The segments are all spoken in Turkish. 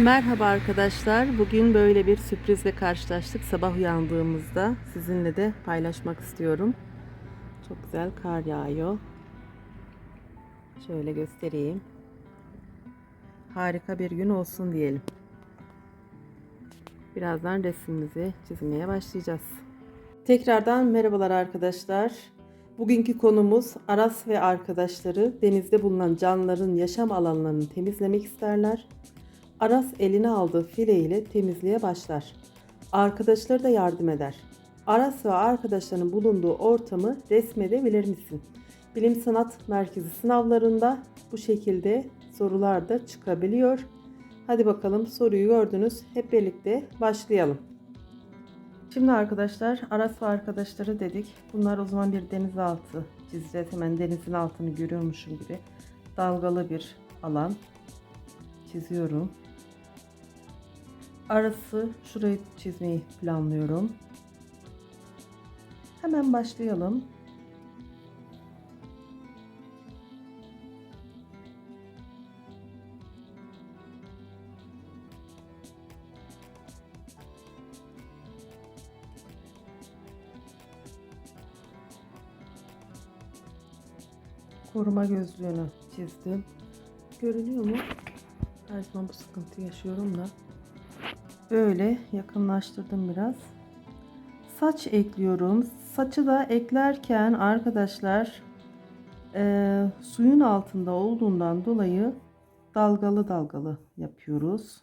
Merhaba arkadaşlar. Bugün böyle bir sürprizle karşılaştık. Sabah uyandığımızda sizinle de paylaşmak istiyorum. Çok güzel kar yağıyor. Şöyle göstereyim. Harika bir gün olsun diyelim. Birazdan resmimizi çizmeye başlayacağız. Tekrardan merhabalar arkadaşlar. Bugünkü konumuz Aras ve arkadaşları denizde bulunan canlıların yaşam alanlarını temizlemek isterler. Aras eline aldığı file ile temizliğe başlar. Arkadaşları da yardım eder. Aras ve arkadaşlarının bulunduğu ortamı resmedebilir misin? Bilim Sanat Merkezi sınavlarında bu şekilde sorular da çıkabiliyor. Hadi bakalım soruyu gördünüz. Hep birlikte başlayalım. Şimdi arkadaşlar Aras ve arkadaşları dedik. Bunlar o zaman bir denizaltı çizeceğiz. Hemen denizin altını görüyormuşum gibi. Dalgalı bir alan çiziyorum. Arası şurayı çizmeyi planlıyorum. Hemen başlayalım. Koruma gözlüğünü çizdim. Görünüyor mu? Her zaman bu sıkıntı yaşıyorum da. Böyle yakınlaştırdım biraz. Saç ekliyorum. Saçı da eklerken arkadaşlar e, suyun altında olduğundan dolayı dalgalı dalgalı yapıyoruz.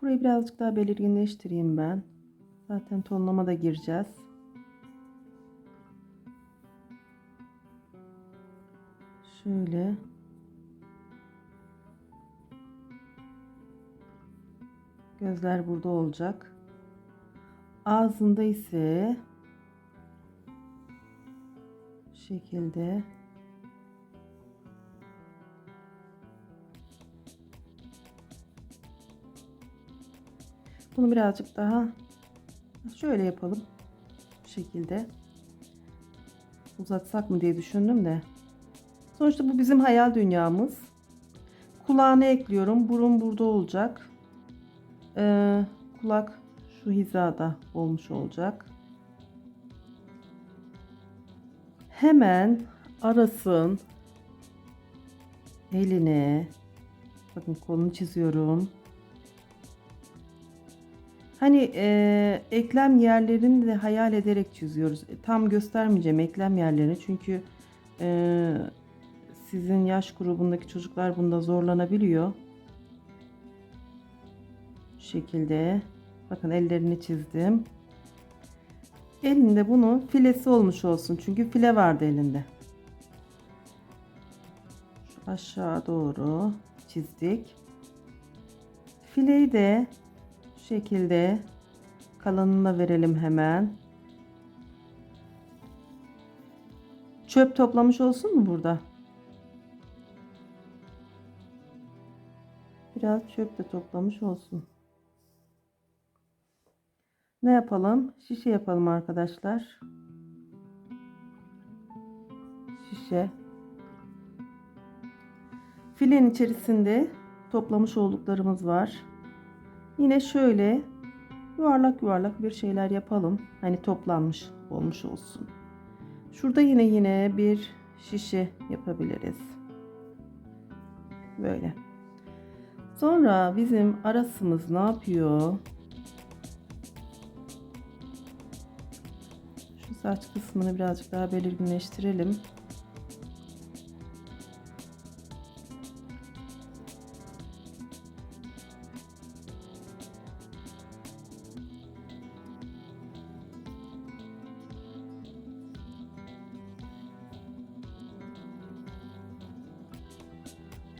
Burayı birazcık daha belirginleştireyim ben. Zaten tonlama da gireceğiz. Şöyle. Gözler burada olacak. Ağzında ise bu şekilde bunu birazcık daha şöyle yapalım. Bu şekilde uzatsak mı diye düşündüm de. Sonuçta bu bizim hayal dünyamız. Kulağını ekliyorum. Burun burada olacak. Ee, kulak şu hizada olmuş olacak. Hemen arasın eline bakın kolunu çiziyorum. Hani e, eklem yerlerini de hayal ederek çiziyoruz. E, tam göstermeyeceğim eklem yerlerini çünkü e, sizin yaş grubundaki çocuklar bunda zorlanabiliyor şekilde bakın ellerini çizdim. Elinde bunun filesi olmuş olsun. Çünkü file vardı elinde. Şu aşağı doğru çizdik. Fileyi de şu şekilde kalanına verelim hemen. Çöp toplamış olsun mu burada? Biraz çöp de toplamış olsun. Ne yapalım? Şişe yapalım arkadaşlar. Şişe. Filenin içerisinde toplamış olduklarımız var. Yine şöyle yuvarlak yuvarlak bir şeyler yapalım. Hani toplanmış olmuş olsun. Şurada yine yine bir şişe yapabiliriz. Böyle. Sonra bizim arasımız ne yapıyor? Saç kısmını birazcık daha belirginleştirelim.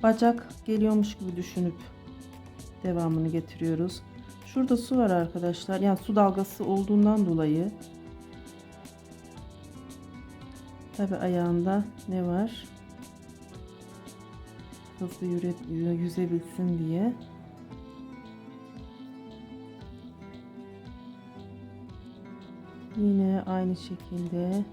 Bacak geliyormuş gibi düşünüp devamını getiriyoruz. Şurada su var arkadaşlar. Yani su dalgası olduğundan dolayı Tabi ayağında ne var? Hızlı yüre, yüzebilsin diye. Yine aynı şekilde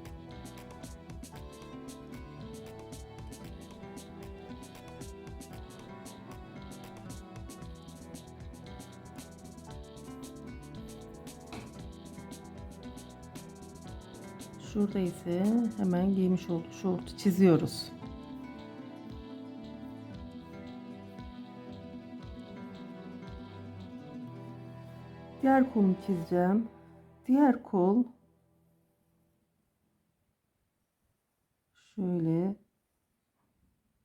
Şurada ise hemen giymiş olduğu şortu çiziyoruz. Diğer kolunu çizeceğim. Diğer kol şöyle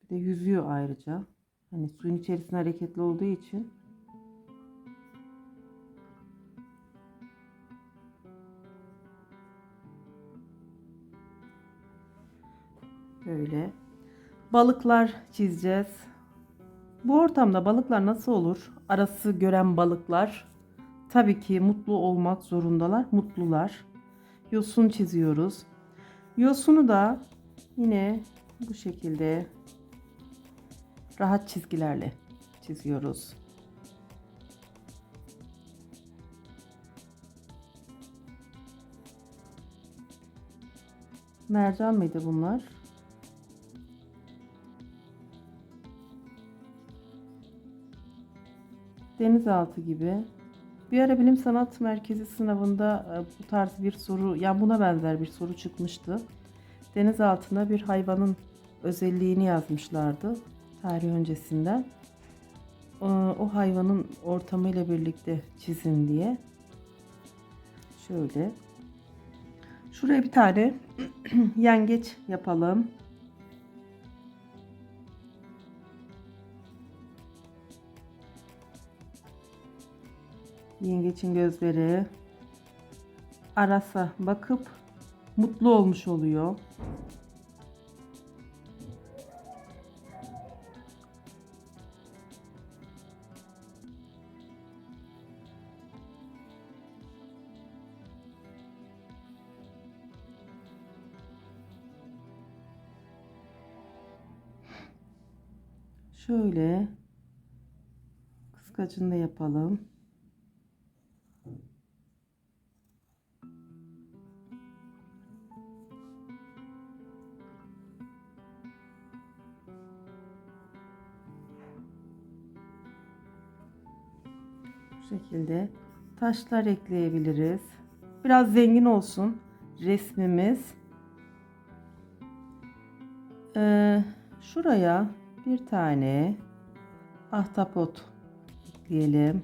bir de yüzüyor ayrıca. Hani suyun içerisinde hareketli olduğu için böyle balıklar çizeceğiz. Bu ortamda balıklar nasıl olur? Arası gören balıklar tabii ki mutlu olmak zorundalar. Mutlular. Yosun çiziyoruz. Yosunu da yine bu şekilde rahat çizgilerle çiziyoruz. Mercan mıydı bunlar? Denizaltı gibi. Bir ara bilim sanat merkezi sınavında e, bu tarz bir soru, yani buna benzer bir soru çıkmıştı. Deniz altında bir hayvanın özelliğini yazmışlardı tarih öncesinden. O hayvanın ortamıyla birlikte çizin diye. Şöyle. Şuraya bir tane yengeç yapalım. Yengeçin gözleri arasa bakıp mutlu olmuş oluyor. Şöyle kıskacını da yapalım. Şekilde taşlar ekleyebiliriz. Biraz zengin olsun resmimiz. Ee, şuraya bir tane ahtapot ekleyelim.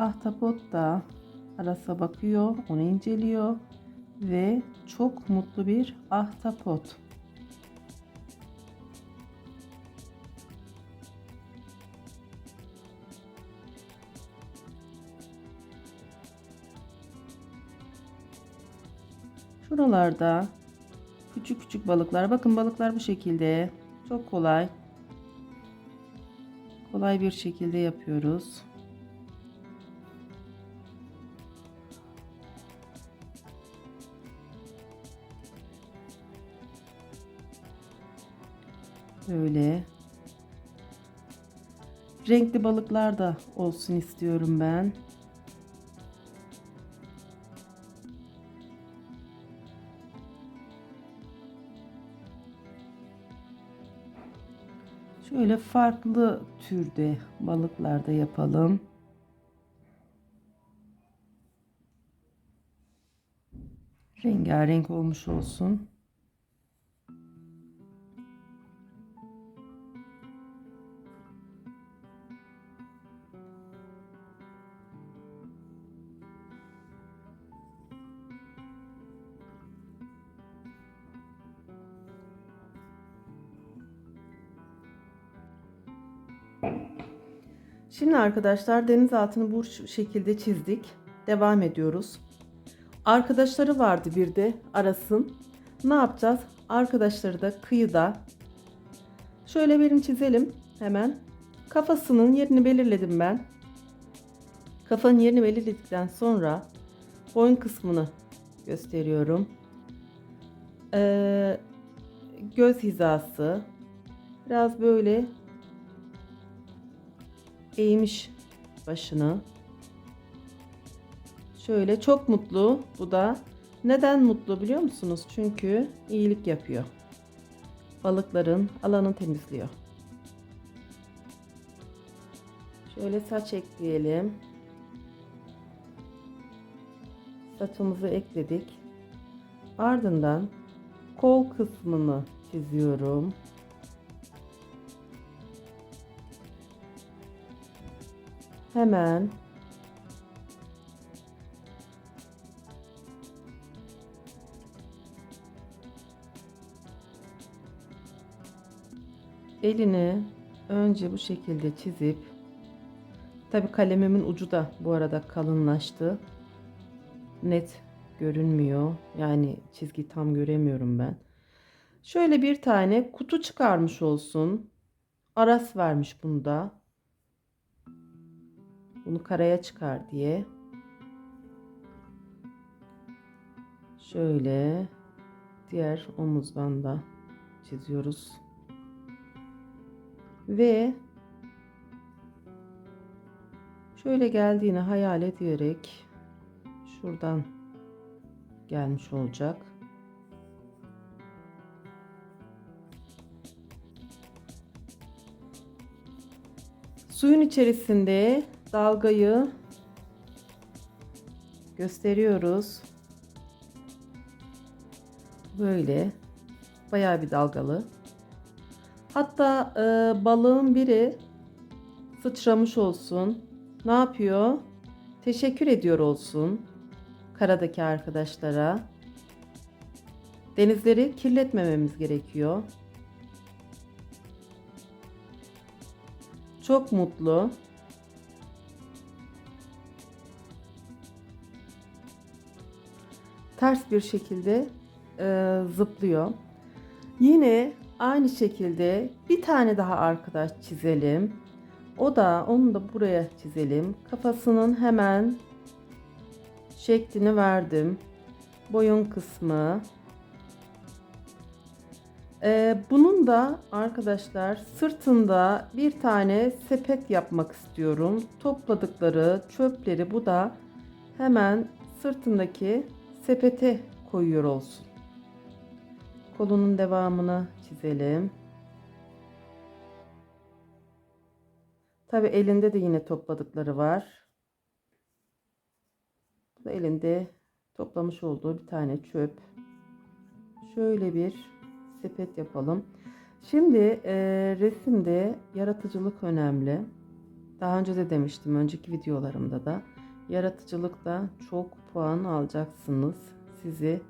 Ahtapot da arasa bakıyor, onu inceliyor ve çok mutlu bir ahtapot. Şuralarda küçük küçük balıklar. Bakın balıklar bu şekilde. Çok kolay. Kolay bir şekilde yapıyoruz. Böyle. Renkli balıklar da olsun istiyorum ben. Şöyle farklı türde balıklarda yapalım. Rengarenk olmuş olsun. Şimdi arkadaşlar denizaltını bu şekilde çizdik. Devam ediyoruz. Arkadaşları vardı bir de Aras'ın. Ne yapacağız? Arkadaşları da kıyıda. Şöyle birini çizelim hemen. Kafasının yerini belirledim ben. Kafanın yerini belirledikten sonra boyun kısmını gösteriyorum. Ee, göz hizası. Biraz böyle eğmiş başını. Şöyle çok mutlu bu da. Neden mutlu biliyor musunuz? Çünkü iyilik yapıyor. Balıkların alanını temizliyor. Şöyle saç ekleyelim. Saçımızı ekledik. Ardından kol kısmını çiziyorum. Hemen elini önce bu şekilde çizip tabi kalemimin ucu da bu arada kalınlaştı. Net görünmüyor. Yani çizgi tam göremiyorum ben. Şöyle bir tane kutu çıkarmış olsun. Aras vermiş bunda. Bunu karaya çıkar diye. Şöyle diğer omuzdan da çiziyoruz. Ve şöyle geldiğini hayal ederek şuradan gelmiş olacak. Suyun içerisinde dalgayı gösteriyoruz. Böyle bayağı bir dalgalı. Hatta e, balığın biri sıçramış olsun. Ne yapıyor? Teşekkür ediyor olsun karadaki arkadaşlara. Denizleri kirletmememiz gerekiyor. Çok mutlu. Ters bir şekilde e, zıplıyor. Yine aynı şekilde bir tane daha arkadaş çizelim. O da onu da buraya çizelim. Kafasının hemen şeklini verdim. Boyun kısmı. Ee, bunun da arkadaşlar sırtında bir tane sepet yapmak istiyorum. Topladıkları çöpleri bu da hemen sırtındaki sepete koyuyor olsun. Kolunun devamını çizelim. Tabi elinde de yine topladıkları var. Bu da elinde toplamış olduğu bir tane çöp. Şöyle bir sepet yapalım. Şimdi e, resimde yaratıcılık önemli. Daha önce de demiştim önceki videolarımda da. Yaratıcılıkta çok puan alacaksınız. Sizi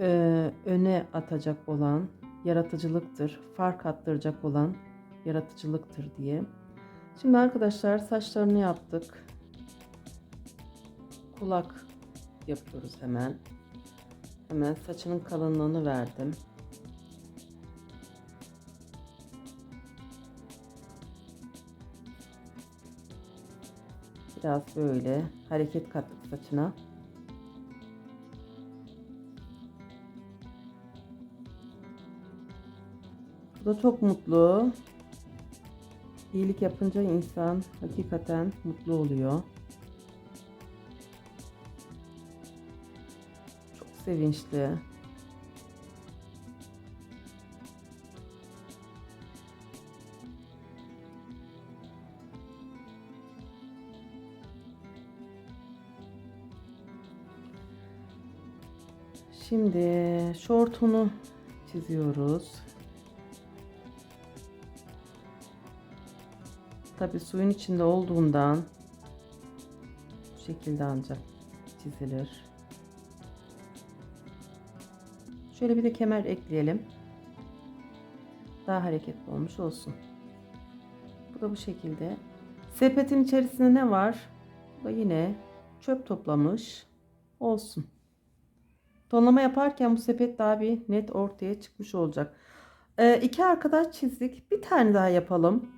e, öne atacak olan yaratıcılıktır. Fark attıracak olan yaratıcılıktır diye. Şimdi arkadaşlar saçlarını yaptık. Kulak yapıyoruz hemen. Hemen saçının kalınlığını verdim. Biraz böyle hareket kattık saçına. Bu da çok mutlu. İyilik yapınca insan hakikaten mutlu oluyor. Çok sevinçli. Şimdi şortunu çiziyoruz. Tabi suyun içinde olduğundan bu şekilde ancak çizilir. Şöyle bir de kemer ekleyelim. Daha hareketli olmuş olsun. Bu da bu şekilde. Sepetin içerisinde ne var? Bu da yine çöp toplamış olsun. Tonlama yaparken bu sepet daha bir net ortaya çıkmış olacak. Ee, iki arkadaş çizdik. Bir tane daha yapalım.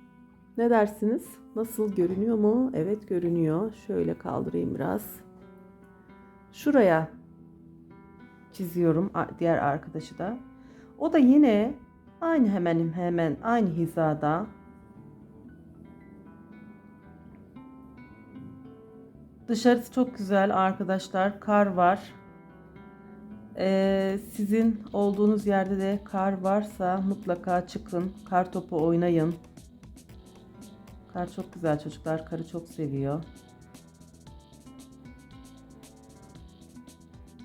Ne dersiniz? Nasıl görünüyor mu? Evet görünüyor. Şöyle kaldırayım biraz. Şuraya çiziyorum diğer arkadaşı da. O da yine aynı hemen hemen aynı hizada. Dışarısı çok güzel arkadaşlar. Kar var. Ee, sizin olduğunuz yerde de kar varsa mutlaka çıkın. Kar topu oynayın. Kar çok güzel çocuklar. Karı çok seviyor.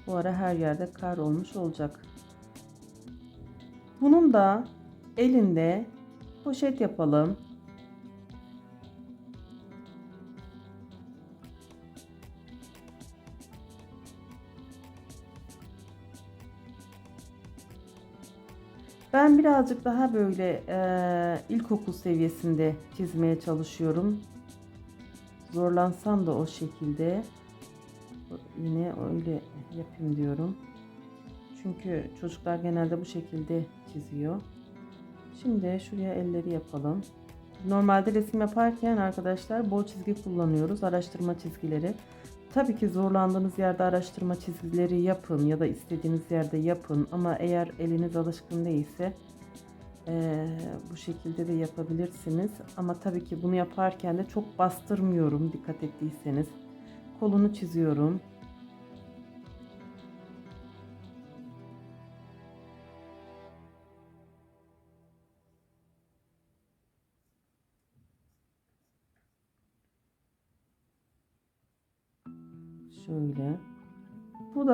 Bu ara her yerde kar olmuş olacak. Bunun da elinde poşet yapalım. Ben birazcık daha böyle e, ilkokul seviyesinde çizmeye çalışıyorum. Zorlansam da o şekilde yine öyle yapayım diyorum. Çünkü çocuklar genelde bu şekilde çiziyor. Şimdi şuraya elleri yapalım. Normalde resim yaparken arkadaşlar bol çizgi kullanıyoruz. Araştırma çizgileri. Tabii ki zorlandığınız yerde araştırma çizgileri yapın ya da istediğiniz yerde yapın. Ama eğer eliniz alışkın değilse eee, bu şekilde de yapabilirsiniz. Ama tabii ki bunu yaparken de çok bastırmıyorum dikkat ettiyseniz. Kolunu çiziyorum.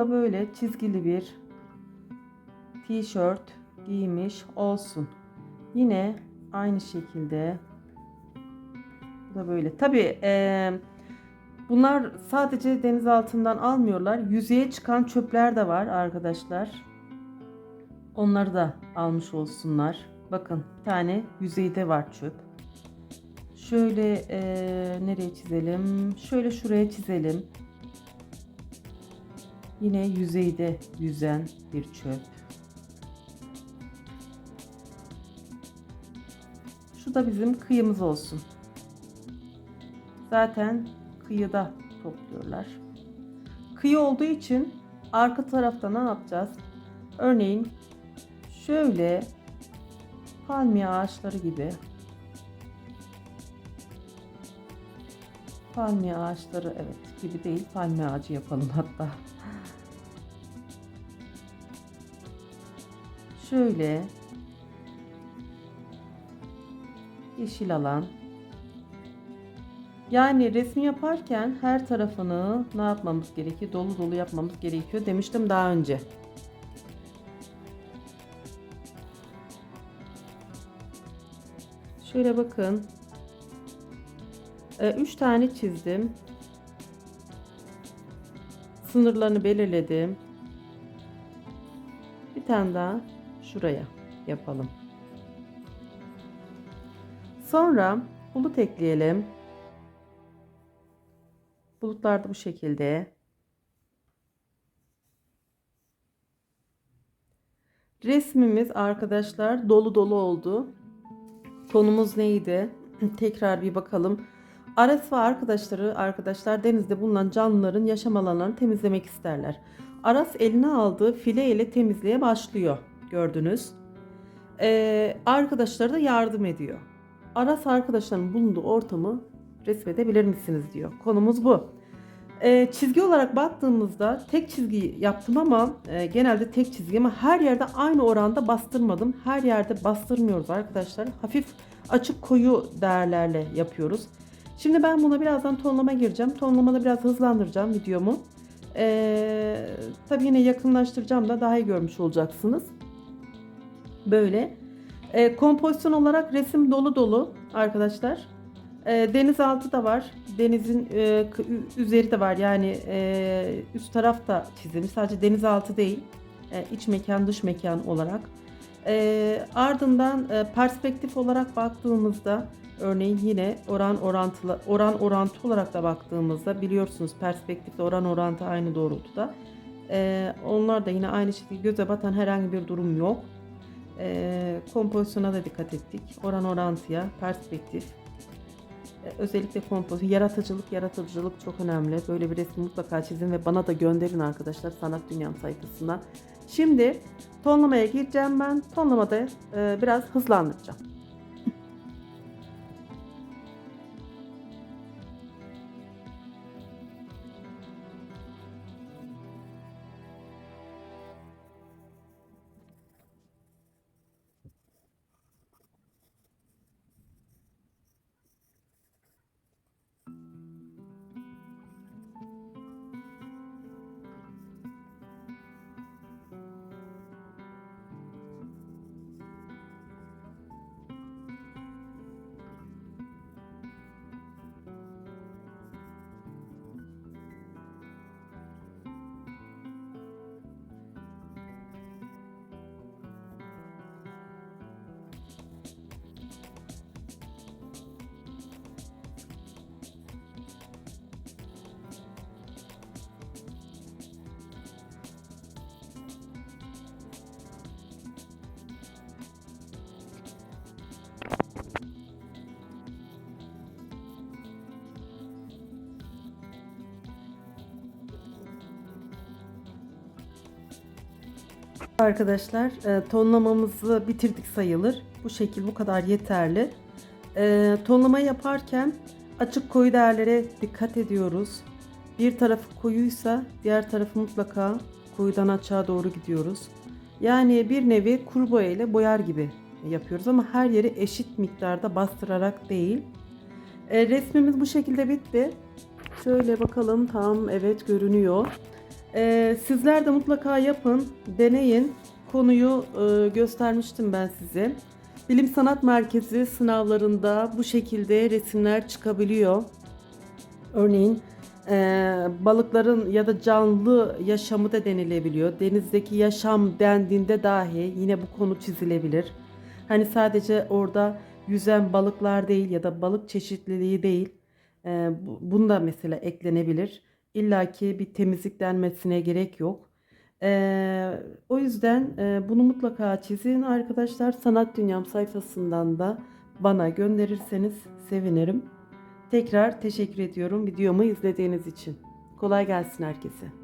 Da böyle çizgili bir tişört giymiş olsun. Yine aynı şekilde bu da böyle. Tabii eee, bunlar sadece deniz altından almıyorlar. Yüzeye çıkan çöpler de var arkadaşlar. Onları da almış olsunlar. Bakın bir tane yüzeyde var çöp. Şöyle eee, nereye çizelim? Şöyle şuraya çizelim. Yine yüzeyde yüzen bir çöp. Şu da bizim kıyımız olsun. Zaten kıyıda topluyorlar. Kıyı olduğu için arka tarafta ne yapacağız? Örneğin şöyle palmiye ağaçları gibi palmiye ağaçları evet gibi değil palmiye ağacı yapalım hatta. Şöyle yeşil alan. Yani resmi yaparken her tarafını ne yapmamız gerekiyor? Dolu dolu yapmamız gerekiyor demiştim daha önce. Şöyle bakın. 3 tane çizdim. Sınırlarını belirledim. Bir tane daha şuraya yapalım. Sonra bulut ekleyelim. Bulutlar da bu şekilde. Resmimiz arkadaşlar dolu dolu oldu. Konumuz neydi? Tekrar bir bakalım. Aras ve arkadaşları arkadaşlar denizde bulunan canlıların yaşam alanlarını temizlemek isterler. Aras eline aldığı file ile temizliğe başlıyor. Gördünüz. Ee, arkadaşları da yardım ediyor. Aras arkadaşlarının bulunduğu ortamı resmedebilir misiniz diyor. Konumuz bu. Ee, çizgi olarak baktığımızda tek çizgi yaptım ama e, genelde tek çizgi ama her yerde aynı oranda bastırmadım. Her yerde bastırmıyoruz arkadaşlar. Hafif açık koyu değerlerle yapıyoruz. Şimdi ben buna birazdan tonlama gireceğim. Tonlamada biraz hızlandıracağım videomu. Ee, tabii yine yakınlaştıracağım da daha iyi görmüş olacaksınız. Böyle. Ee, kompozisyon olarak resim dolu dolu arkadaşlar. Ee, denizaltı da var. Denizin e, üzeri de var. Yani e, üst taraf da çizilmiş. Sadece denizaltı değil. E, iç mekan dış mekan olarak. E, ardından e, perspektif olarak baktığımızda örneğin yine oran orantılı oran orantı olarak da baktığımızda biliyorsunuz perspektifle oran orantı aynı doğrultuda. E, onlar da yine aynı şekilde göze batan herhangi bir durum yok. E, kompozisyona da dikkat ettik. Oran orantıya, perspektif, e, özellikle kompozisyon, yaratıcılık, yaratıcılık çok önemli. Böyle bir resim mutlaka çizin ve bana da gönderin arkadaşlar Sanat Dünyam sayfasına. Şimdi tonlamaya gireceğim ben. Tonlamada e, biraz hızlandıracağım. Arkadaşlar e, tonlamamızı bitirdik sayılır. Bu şekil bu kadar yeterli. E, tonlama yaparken açık koyu değerlere dikkat ediyoruz. Bir tarafı koyuysa diğer tarafı mutlaka koyudan açığa doğru gidiyoruz. Yani bir nevi kuru boya ile boyar gibi yapıyoruz ama her yeri eşit miktarda bastırarak değil. E, resmimiz bu şekilde bitti. Şöyle bakalım tam evet görünüyor. E, sizler de mutlaka yapın, deneyin. Konuyu e, göstermiştim ben size. Bilim Sanat Merkezi sınavlarında bu şekilde resimler çıkabiliyor. Örneğin e, balıkların ya da canlı yaşamı da denilebiliyor. Denizdeki yaşam dendiğinde dahi yine bu konu çizilebilir. Hani sadece orada yüzen balıklar değil ya da balık çeşitliliği değil. E, bu- bunda mesela eklenebilir. İlla ki bir temizlik denmesine gerek yok. E, o yüzden e, bunu mutlaka çizin arkadaşlar. Sanat Dünyam sayfasından da bana gönderirseniz sevinirim. Tekrar teşekkür ediyorum videomu izlediğiniz için. Kolay gelsin herkese.